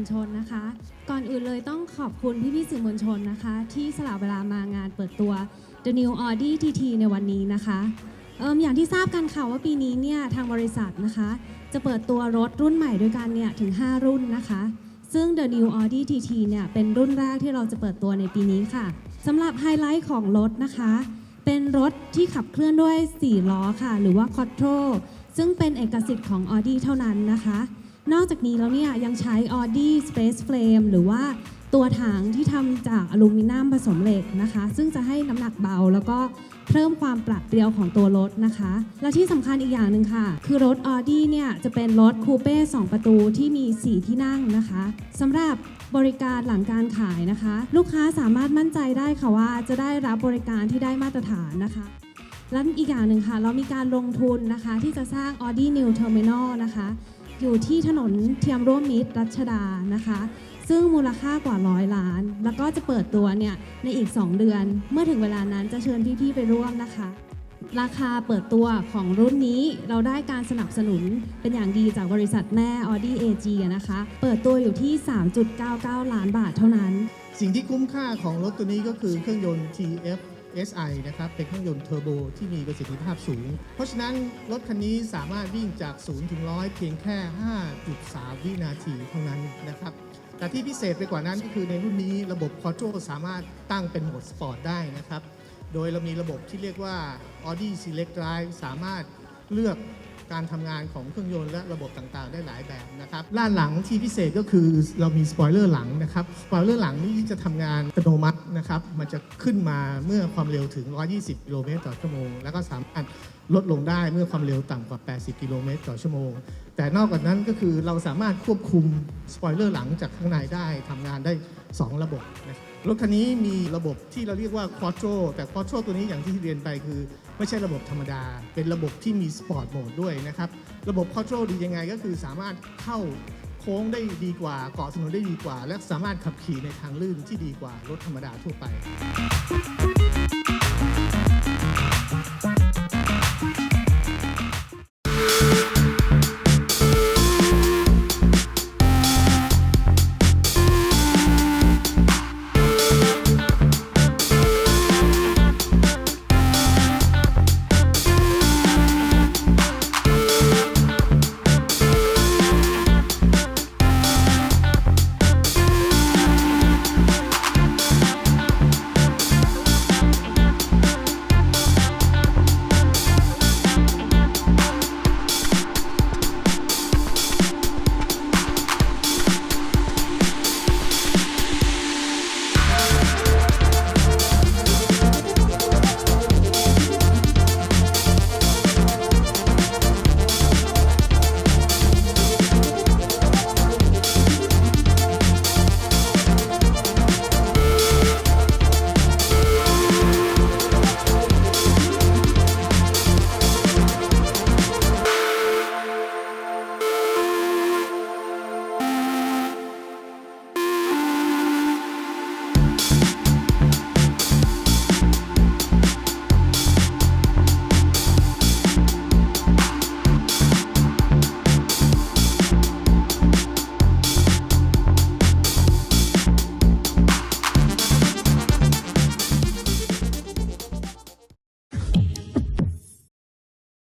มวลชนนะคะ ก่อนอื่นเลยต้องขอบคุณพี่ๆสื่อมวลชนนะคะ ที่สละเวลามางานเปิดตัว The New Audi TT ในวันนี้นะคะเอิ่มอย่างที่ทราบกันค่ะว่าปีนี้เนี่ยทางบริษัทนะคะ จะเปิดตัวรถรุ่นใหม่ด้วยกันเนี่ยถึง 5 รุ่นนะคะ ซึ่ง The New Audi TT เนี่ยเป็นรุ่นแรกที่เราจะเปิดตัวในปีนี้ค่ะสำหรับไฮไลท์ของรถนะคะ เป็นรถที่ขับเคลื่อนด้วย 4 ล้อค่ะ หรือว่า Quattro ซึ่งเป็นเอกสิทธิ์ของ Audi เท่านั้นนะคะ นอกจากนี้แล้วเนี่ยยังใช้ Audi Space Frame หรือว่าตัวถังที่ทำจากอลูมิเนียมผสมเหล็กนะคะ ซึ่งจะให้น้ำหนักเบาแล้วก็เพิ่มความปรับเปรียวของตัวรถนะคะ และที่สำคัญอีกอย่างหนึ่งค่ะ คือรถ Audi เนี่ยจะเป็นรถคูเป้2ประตูที่มี 4 ที่นั่งนะคะสำหรับบริการหลังการขายนะคะ ลูกค้าสามารถมั่นใจได้ค่ะว่าจะได้รับบริการที่ได้มาตรฐานนะคะและอีกอย่างหนึ่งค่ะ เรามีการลงทุนนะคะ ที่จะสร้าง Audi New Terminal นะคะ อยู่ที่ถนนเทียมร่วมมิตรรัชดานะคะ ซึ่งมูลค่ากว่าร้อยล้าน แล้วก็จะเปิดตัวเนี่ยในอีก 2 เดือน เมื่อถึงเวลานั้นจะเชิญพี่ๆไปร่วมนะคะ ราคาเปิดตัวของรุ่นนี้เราได้การสนับสนุนเป็นอย่างดีจากบริษัทแม่ Audi AG นะคะ เปิดตัวอยู่ที่ 3.99 ล้านบาทเท่านั้น สิ่งที่คุ้มค่าของรถตัวนี้ก็คือเครื่องยนต์ TF SI นะครับเป็นเครื่องยนต์เทอร์โบที่มีประสิทธิภาพสูง เพราะฉะนั้นรถคันนี้สามารถวิ่งจาก 0 ถึง 100 เพียงแค่ 5.3 วินาทีเท่านั้นนะครับแต่ที่พิเศษไปกว่านั้นก็คือในรุ่นนี้ระบบ Quattro สามารถตั้งเป็นโหมดสปอร์ตได้นะครับ โดยเรามีระบบที่เรียกว่า Audi Select Drive สามารถเลือกการทำงานของเครื่องยนต์และระบบต่างๆ ได้หลายแบบนะครับ ด้านหลังที่พิเศษก็คือเรามีสปอยเลอร์หลังนะครับสปอยเลอร์หลังนี่จะทำงานอัตโนมัตินะครับมันจะขึ้นมาเมื่อความเร็วถึง 120 กิโลเมตรต่อชั่วโมง แล้วก็สามารถลดลงได้เมื่อความเร็วต่ำกว่า 80 กิโลเมตรต่อชั่วโมง แต่นอกจากนั้นก็คือเราสามารถควบคุมสปอยเลอร์หลังจากข้างในได้ทำงานได้ 2 ระบบนะครับรถคันนี้มีระบบที่เราเรียกว่า Quattro แต่ Quattro ตัวนี้อย่างที่เรียนไปคือ ไม่ใช่ระบบธรรมดา เป็นระบบที่มีสปอร์ตโหมดด้วยนะครับ ระบบ Quattro ดียังไงก็คือสามารถเข้า โค้งได้ดีกว่าเกาะถนนได้ดีกว่า และสามารถขับขี่ในทางลื่นที่ดีกว่ารถธรรมดาทั่วไป